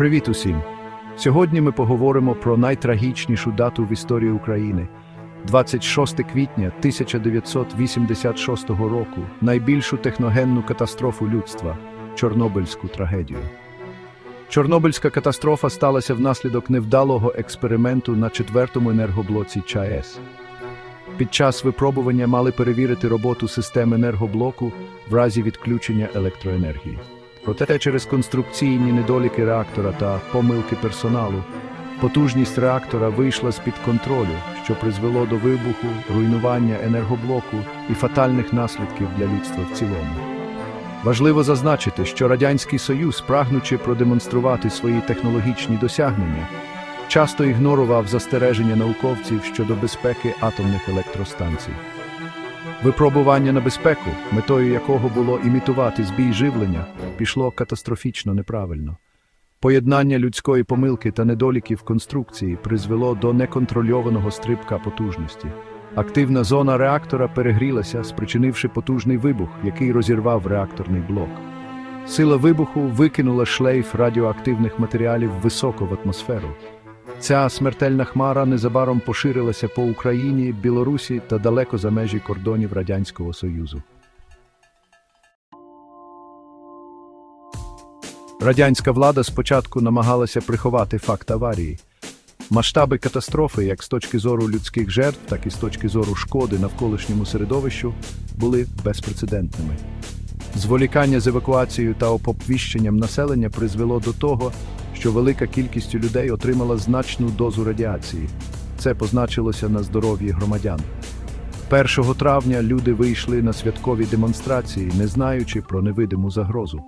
Привіт усім! Сьогодні ми поговоримо про найтрагічнішу дату в історії України. 26 квітня 1986 року найбільшу техногенну катастрофу людства Чорнобильську трагедію. Чорнобильська катастрофа сталася внаслідок невдалого експерименту на четвертому енергоблоці ЧАЕС. Під час випробування мали перевірити роботу систем енергоблоку в разі відключення електроенергії. Проте через конструкційні недоліки реактора та помилки персоналу потужність реактора вийшла з-під контролю, що призвело до вибуху, руйнування енергоблоку і фатальних наслідків для людства в цілому. Важливо зазначити, що Радянський Союз, прагнучи продемонструвати свої технологічні досягнення, часто ігнорував застереження науковців щодо безпеки атомних електростанцій. Випробування на безпеку, метою якого було імітувати збій живлення, пішло катастрофічно неправильно. Поєднання людської помилки та недоліків конструкції призвело до неконтрольованого стрибка потужності. Активна зона реактора перегрілася, спричинивши потужний вибух, який розірвав реакторний блок. Сила вибуху викинула шлейф радіоактивних матеріалів високо в атмосферу. Ця смертельна хмара незабаром поширилася по Україні, Білорусі та далеко за межі кордонів Радянського Союзу. Радянська влада спочатку намагалася приховати факт аварії. Масштаби катастрофи, як з точки зору людських жертв, так і з точки зору шкоди навколишньому середовищу, були безпрецедентними. Зволікання з евакуацією та оповіщенням населення призвело до того, що велика кількість людей отримала значну дозу радіації. Це позначилося на здоров'ї громадян. 1 травня люди вийшли на святкові демонстрації, не знаючи про невидиму загрозу.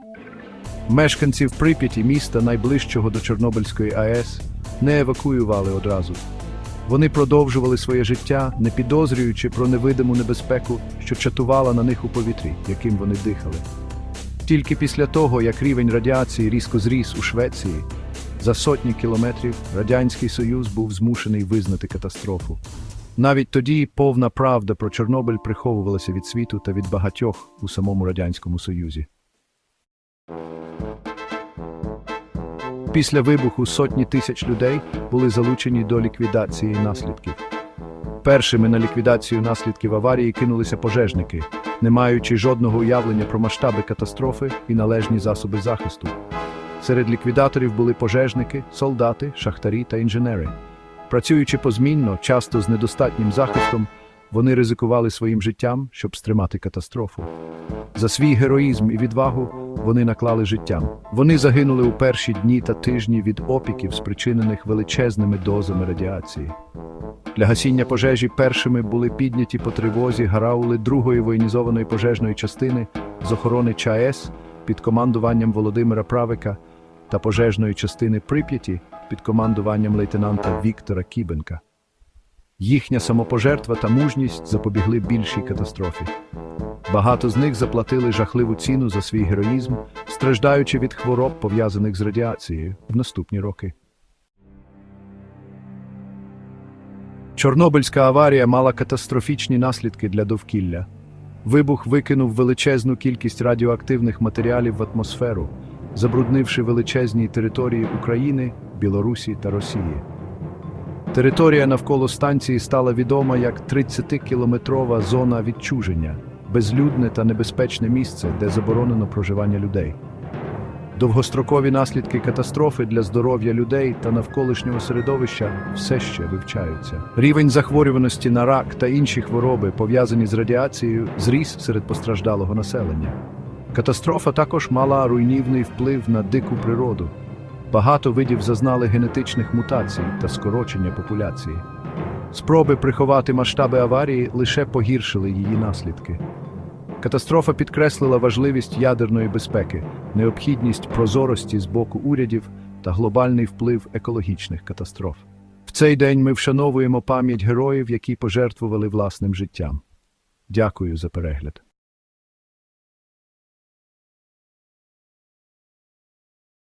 Мешканців Прип'яті, міста найближчого до Чорнобильської АЕС, не евакуювали одразу. Вони продовжували своє життя, не підозрюючи про невидиму небезпеку, що чатувала на них у повітрі, яким вони дихали. Тільки після того, як рівень радіації різко зріс у Швеції, за сотні кілометрів Радянський Союз був змушений визнати катастрофу. Навіть тоді повна правда про Чорнобиль приховувалася від світу та від багатьох у самому Радянському Союзі. Після вибуху сотні тисяч людей були залучені до ліквідації наслідків. Першими на ліквідацію наслідків аварії кинулися пожежники, не маючи жодного уявлення про масштаби катастрофи і належні засоби захисту. Серед ліквідаторів були пожежники, солдати, шахтарі та інженери. Працюючи позмінно, часто з недостатнім захистом, вони ризикували своїм життям, щоб стримати катастрофу. За свій героїзм і відвагу вони наклали життям. Вони загинули у перші дні та тижні від опіків, спричинених величезними дозами радіації. Для гасіння пожежі першими були підняті по тривозі гараули другої воєнізованої пожежної частини з охорони ЧАЕС під командуванням Володимира Правика та пожежної частини Прип'яті під командуванням лейтенанта Віктора Кібенка. Їхня самопожертва та мужність запобігли більшій катастрофі. Багато з них заплатили жахливу ціну за свій героїзм, страждаючи від хвороб, пов'язаних з радіацією в наступні роки. Чорнобильська аварія мала катастрофічні наслідки для довкілля. Вибух викинув величезну кількість радіоактивних матеріалів в атмосферу, забруднивши величезні території України, Білорусі та Росії. Територія навколо станції стала відома як 30-кілометрова зона відчуження, безлюдне та небезпечне місце, де заборонено проживання людей. Довгострокові наслідки катастрофи для здоров'я людей та навколишнього середовища все ще вивчаються. Рівень захворюваності на рак та інші хвороби, пов'язані з радіацією, зріс серед постраждалого населення. Катастрофа також мала руйнівний вплив на дику природу. Багато видів зазнали генетичних мутацій та скорочення популяції. Спроби приховати масштаби аварії лише погіршили її наслідки. Катастрофа підкреслила важливість ядерної безпеки, необхідність прозорості з боку урядів та глобальний вплив екологічних катастроф. В цей день ми вшановуємо пам'ять героїв, які пожертвували власним життям. Дякую за перегляд.